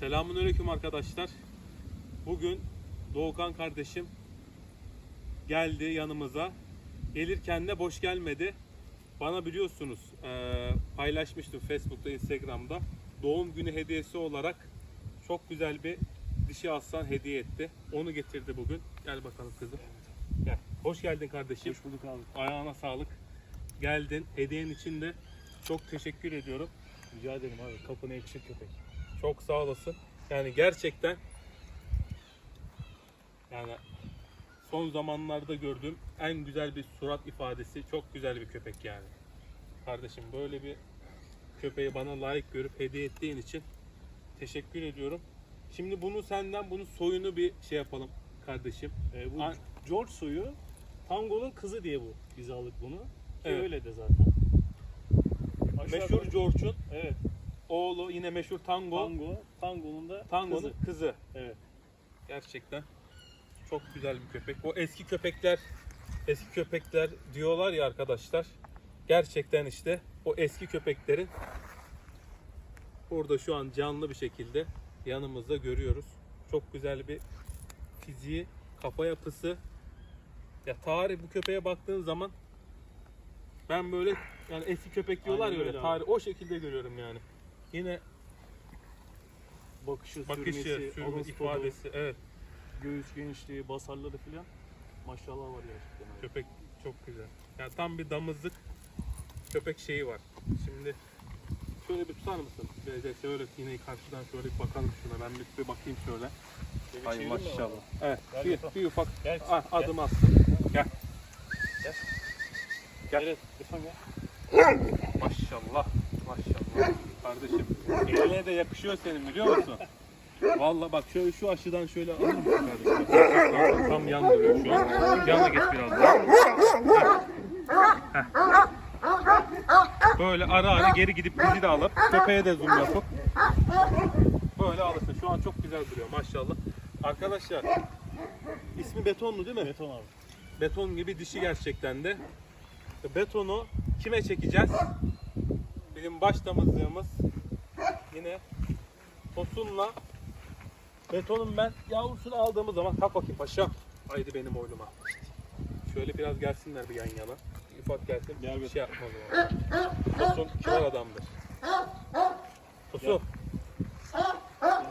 Selamünaleyküm arkadaşlar. Bugün Doğukan kardeşim geldi yanımıza. Gelirken de boş gelmedi. Bana biliyorsunuz eee, paylaşmıştım Facebook'ta, Instagram'da. Doğum günü hediyesi olarak çok güzel bir dişi aslan hediye etti. Onu getirdi bugün. Gel bakalım kızım. Gel. Hoş geldin kardeşim. Hoş bulduk abi. Ayağına sağlık. Geldin. Hediyen için de çok teşekkür ediyorum. Rica ederim abi. Kapına yakışır köpek. Çok sağ olasın. Yani gerçekten yani son zamanlarda gördüğüm en güzel bir surat ifadesi çok güzel bir köpek yani. Kardeşim böyle bir köpeği bana layık görüp hediye ettiğin için teşekkür ediyorum. Şimdi bunu senden bunun soyunu bir şey yapalım kardeşim. Ee, bu An- George soyu Tango'nun kızı diye bu. Biz aldık bunu. Ki Evet. öyle de zaten. Aşağı Meşhur yukarı- George'un Evet. Oğlu yine meşhur Tango. Tango. Tango'nun da Tango'nun kızı. kızı. Evet. Gerçekten çok güzel bir köpek. O eski köpekler, eski köpekler diyorlar ya arkadaşlar. Gerçekten işte o eski köpeklerin burada şu an canlı bir şekilde yanımızda görüyoruz. Çok güzel bir fiziği, kafa yapısı. Ya tarih bu köpeğe baktığın zaman ben böyle yani eski köpek diyorlar Aynen ya öyle tarih o şekilde görüyorum yani. Yine Bakışı, bakışı, sürmesi, sürmesi, ağız kodu, ifadesi evet. göğüs genişliği, basarları filan. Maşallah var gerçekten abi. Köpek çok güzel. Yani tam bir damızlık köpek şeyi var. Şimdi şöyle bir tutar mısın? Böyle şöyle yine karşıdan şöyle bir bakalım şuna. Ben bir, bir bakayım şöyle. Şöyle Ay mi maşallah. Evet. Gel Bir, bir ufak Gel. ah, gel. adım attın. Gel. Gel. Evet. Lütfen gel. Maşallah. Maşallah. Kardeşim eline de yakışıyor senin biliyor musun? Vallahi bak şöyle şu aşıdan şöyle alır mısın kardeşim? Tam, yan duruyor şu an. Yana geç biraz daha. Heh. Böyle ara ara geri gidip bizi de alıp köpeğe de zoom yapıp böyle alırsın. Şu an çok güzel duruyor maşallah. Arkadaşlar ismi Betonlu değil mi? Beton abi. Beton gibi dişi gerçekten de. Betonu kime çekeceğiz? Bizim baş damızlığımız yine Tosun'la Betonun ben yavrusunu aldığımız zaman kalk bakayım paşam. Haydi benim oyluma. Şöyle biraz gelsinler bir yan yana. Ufak gelsin. Gel bir şey yapmaz o. Tosun kibar adamdır. Tosun.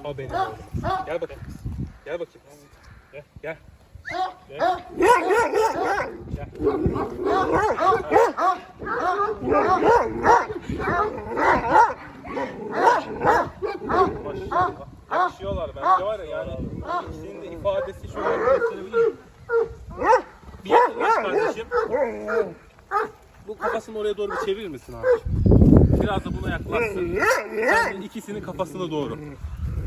O benim oğlum. Gel bakayım. Gel bakayım kız. Gel. Gel. Gel. Maşallah. Yakışıyorlar bence var ya yani ikisinin de ifadesi şöyle gösterebilir Bir yaklaş kardeşim. Bu kafasını oraya doğru bir çevirir misin abi? Biraz da buna yaklaşsın. Sen de ikisinin kafasına doğru.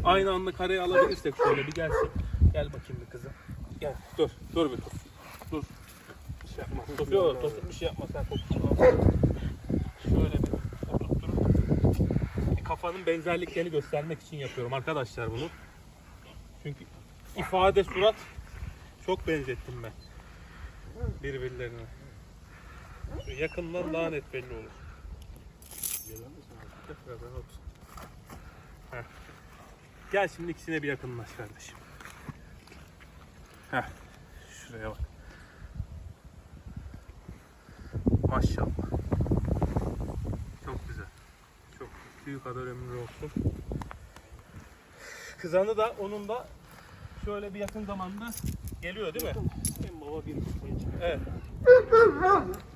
Aynı anda kareye alabilirsek şöyle bir gelsin. Gel bakayım bir kızım. Gel dur dur bir dur. Dur. Bir şey yapma. Dur yok dur bir şey yapma sen korkma. Şöyle bir oturtturup kafanın benzerliklerini göstermek için yapıyorum arkadaşlar bunu. Çünkü ifade surat çok benzettim ben birbirlerine. Yakından daha net belli olur. Gel şimdi ikisine bir yakınlaş kardeşim. Heh. Şuraya bak. Maşallah. Çok güzel. Büyük kadar ömrü olsun. Kızanı da onun da şöyle bir yakın zamanda geliyor değil mi? En baba bir. Evet.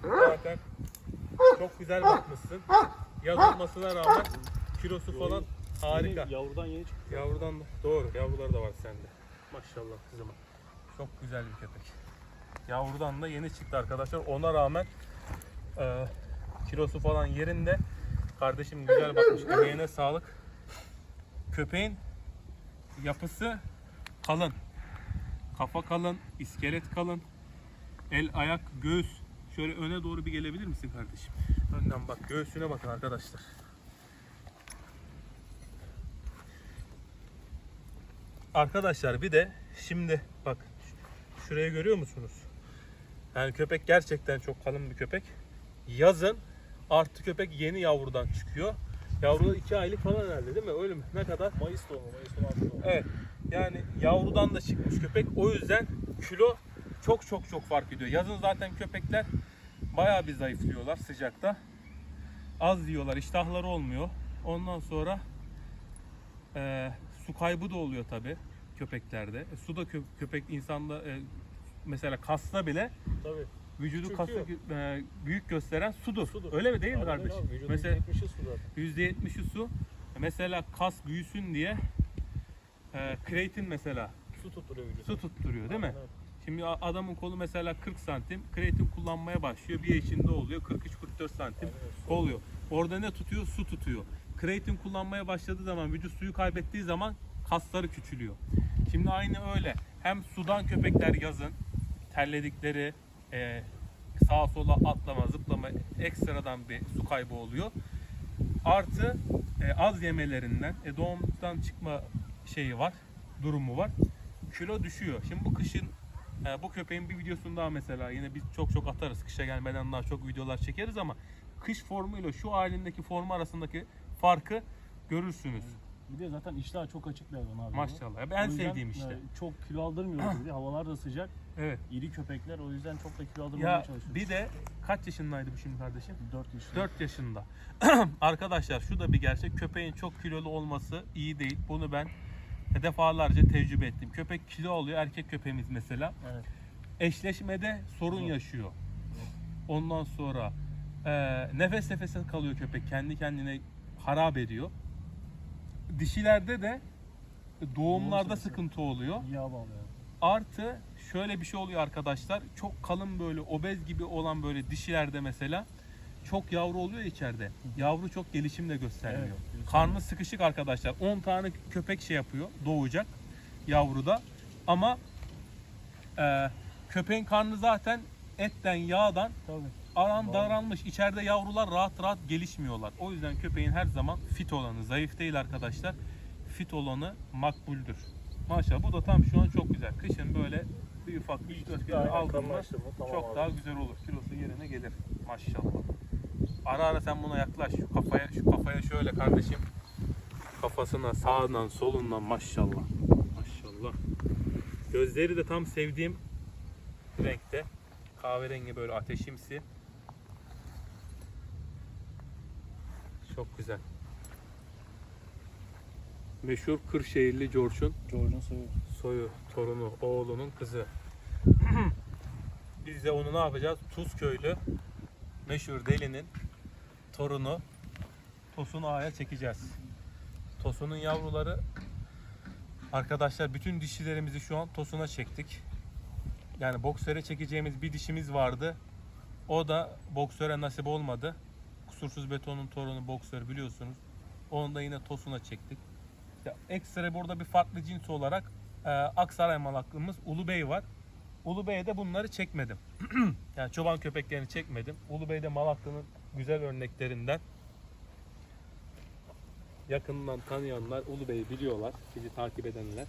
Zaten çok güzel bakmışsın. Yaz olmasına rağmen kilosu falan harika. Yavrudan yeni çıktı. Yavrudan da doğru. Yavrular da var sende. Maşallah kızıma. Çok güzel bir köpek. Yavrudan da yeni çıktı arkadaşlar. Ona rağmen e, kilosu falan yerinde. Kardeşim güzel bakmış. Emeğine sağlık. Köpeğin yapısı kalın. Kafa kalın, iskelet kalın. El, ayak, göğüs. Şöyle öne doğru bir gelebilir misin kardeşim? Önden bak. Göğsüne bakın arkadaşlar. Arkadaşlar bir de şimdi bak ş- şuraya görüyor musunuz? Yani köpek gerçekten çok kalın bir köpek. Yazın artı köpek yeni yavrudan çıkıyor. Yavru 2 aylık falan herhalde değil mi? Öyle mi? Ne kadar? Mayıs doğumu, Mayıs 16 doğumu. Evet. Yani yavrudan da çıkmış köpek. O yüzden kilo çok çok çok fark ediyor. Yazın zaten köpekler bayağı bir zayıflıyorlar sıcakta. Az yiyorlar, iştahları olmuyor. Ondan sonra e, su kaybı da oluyor tabi köpeklerde. E, su da kö- köpek insanda e, mesela kasta bile Tabii. Vücudu kası e, büyük gösteren sudur. Sudur. Öyle mi değil mi Aynen öyle kardeşim? abi, Vücudun Mesela %70'i su zaten. %70'i su. Mesela kas büyüsün diye e, kreatin mesela Su tutturuyor vücudu. su tutturuyor değil mi? Evet. Şimdi adamın kolu mesela 40 santim, kreatin kullanmaya başlıyor. Bir yaşında oluyor 43-44 santim Aynen oluyor. Orada ne tutuyor? Su tutuyor. Kreatin kullanmaya başladığı zaman, vücut suyu kaybettiği zaman kasları küçülüyor. Şimdi aynı öyle. Hem sudan köpekler yazın terledikleri, e, sağa sola atlama, zıplama ekstradan bir su kaybı oluyor. Artı e, az yemelerinden e, doğumdan çıkma şeyi var, durumu var. Kilo düşüyor. Şimdi bu kışın e, bu köpeğin bir videosunu daha mesela yine biz çok çok atarız. Kışa gelmeden daha çok videolar çekeriz ama kış formuyla şu halindeki formu arasındaki farkı görürsünüz. Bir de zaten iştah çok açık bir hayvan abi. Maşallah. Ya En O yüzden, sevdiğim işte. e, çok kilo aldırmıyoruz bir de. Havalar da sıcak. Evet. İri köpekler o yüzden çok da kilo aldırmamaya Ya çalışıyoruz. bir de kaç yaşındaydı bu şimdi kardeşim? 4 yaşında. 4 yaşında. Arkadaşlar şu da bir gerçek. Köpeğin çok kilolu olması iyi değil. Bunu ben defalarca tecrübe ettim. Köpek kilo alıyor. Erkek köpeğimiz mesela. Evet. Eşleşmede sorun Evet. yaşıyor. Ondan sonra e, nefes nefese kalıyor köpek. Kendi kendine harap ediyor. Dişilerde de doğumlarda sıkıntı oluyor. Yağ bağlıyor. Artı şöyle bir şey oluyor arkadaşlar. Çok kalın böyle obez gibi olan böyle dişilerde mesela çok yavru oluyor içeride. Yavru çok gelişim de göstermiyor. Evet, göstermiyor. Karnı sıkışık arkadaşlar. 10 tane köpek şey yapıyor. Doğacak yavruda. Ama e, köpeğin karnı zaten etten, yağdan Tabii. Vallahi. daralmış. İçeride yavrular rahat rahat gelişmiyorlar. O yüzden köpeğin her zaman fit olanı, zayıf değil arkadaşlar. Fit olanı makbuldür. Maşallah bu da tam şu an çok güzel. Kışın böyle bir ufak 3-4 kilo? Tamam çok abi. daha güzel olur. Kilosu yerine gelir. Maşallah. Ara ara sen buna yaklaş. Şu kafaya şu kafaya şöyle kardeşim. Kafasına sağından solundan maşallah. Maşallah. Gözleri de tam sevdiğim renkte. Kahverengi böyle ateşimsi. Çok güzel. Meşhur Kırşehirli George'un George'un soyu. soyu, torunu, oğlunun kızı. Biz de onu ne yapacağız? Tuzköylü meşhur delinin torunu Tosun Ağa'ya çekeceğiz. Tosun'un yavruları arkadaşlar bütün dişilerimizi şu an Tosun'a çektik. Yani boksöre çekeceğimiz bir dişimiz vardı. O da boksöre nasip olmadı. Kusursuz betonun torunu boksör biliyorsunuz. Onu da yine Tosun'a çektik. İşte ekstra burada bir farklı cins olarak e, Aksaray malaklımız Ulu Bey var. Ulu Bey'e de bunları çekmedim. yani çoban köpeklerini çekmedim. Ulu Bey de Malaklı'nın güzel örneklerinden. Yakından tanıyanlar Ulu Bey'i biliyorlar. Bizi takip edenler.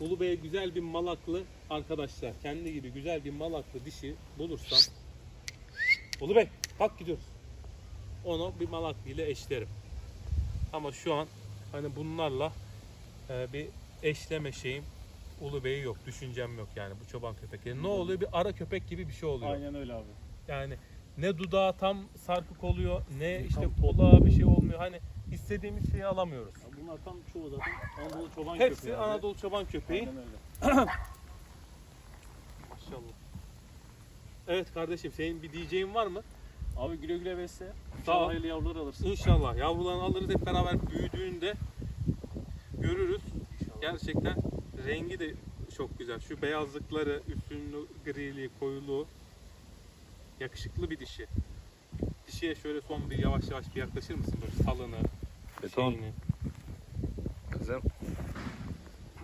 Ulu Bey'e güzel bir malaklı arkadaşlar. Kendi gibi güzel bir malaklı dişi bulursam. Ulu Bey kalk gidiyoruz. Onu bir malaklı ile eşlerim. Ama şu an hani bunlarla e, bir eşleme şeyim Ulu Bey'i yok. Düşüncem yok yani bu çoban köpekleri. Ne oluyor? Bir ara köpek gibi bir şey oluyor. Aynen öyle abi. Yani ne dudağı tam sarkık oluyor, ne işte Tam kulağı bir şey olmuyor. Hani istediğimiz şeyi alamıyoruz. Ya Bunlar tam çoğu zaten Anadolu çoban Hepsi köpeği abi. Anadolu çoban köpeği. Aynen öyle. Maşallah. Evet kardeşim senin bir diyeceğin var mı? Abi güle güle besle. İnşallah hayırlı yavrular alırsın. İnşallah yavrularını alırız hep beraber büyüdüğünde görürüz. İnşallah. Gerçekten rengi de çok güzel. Şu beyazlıkları, üstünlü griliği, koyuluğu yakışıklı bir dişi. Dişiye şöyle son bir yavaş yavaş bir yaklaşır mısın böyle salını, Beton. şeyini. Kızım.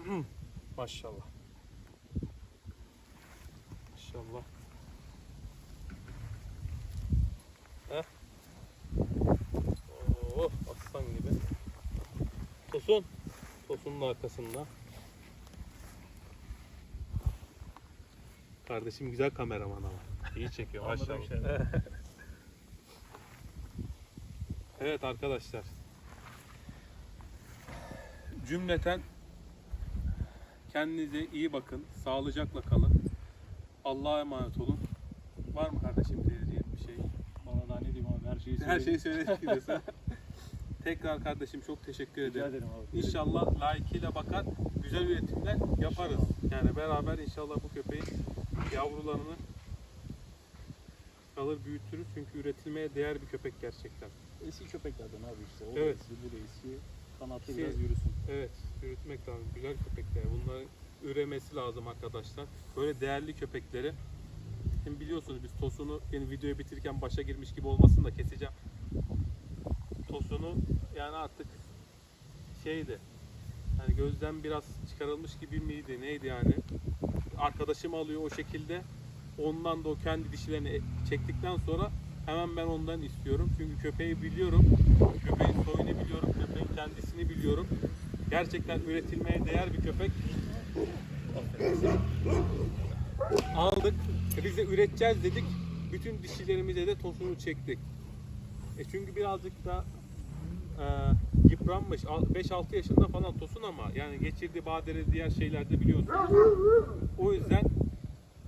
Maşallah. Maşallah. Heh. Oh, aslan gibi. Tosun. Tosunun arkasında. Kardeşim güzel kameraman ama. İyi çekiyor maşallah. evet arkadaşlar. cümleten kendinize iyi bakın. Sağlıcakla kalın. Allah'a emanet olun. Var mı kardeşim diyeceğin bir şey? Bana daha ne diyeyim abi her şeyi Her şeyi söyledim. söyledik diyorsun. Tekrar kardeşim çok teşekkür Rica ederim. ederim abi. İnşallah layıkıyla bakar, güzel üretimler yaparız. Yani beraber inşallah bu köpeğin yavrularını alır büyütürüz. Çünkü üretilmeye değer bir köpek gerçekten. Eski köpeklerden abi işte. O Evet. eski, bu da eski. Kanatı Şey- biraz yürüsün. Evet, yürütmek lazım. Güzel köpekler. Bunların üremesi lazım arkadaşlar. Böyle değerli köpekleri. Şimdi biliyorsunuz biz Tosun'u yeni videoyu bitirirken başa girmiş gibi olmasın da keseceğim. Tosun'u yani artık şeydi. Yani gözden biraz çıkarılmış gibi miydi? Neydi yani? Arkadaşım alıyor o şekilde. Ondan da o kendi dişilerini çektikten sonra hemen ben ondan istiyorum. Çünkü köpeği biliyorum. Köpeğin soyunu biliyorum. Köpeğin kendisini biliyorum. Gerçekten üretilmeye değer bir köpek. Aldık. E biz de üreteceğiz dedik. Bütün dişilerimize de tosunu çektik. E çünkü birazcık da e, yıpranmış. Al- 5-6 yaşında falan tosun ama yani geçirdiği badere diğer şeyler de biliyorsunuz. O yüzden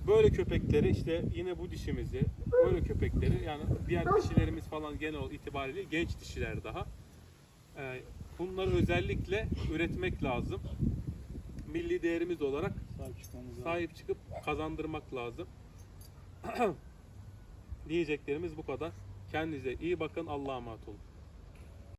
böyle köpekleri işte yine bu dişimizi böyle köpekleri yani diğer dişilerimiz falan genel itibariyle genç dişiler daha. E, bunları özellikle üretmek lazım. Milli değerimiz olarak Sahip sahip çıkıp kazandırmak lazım. Diyeceklerimiz bu kadar. Kendinize iyi bakın. Allah'a emanet olun.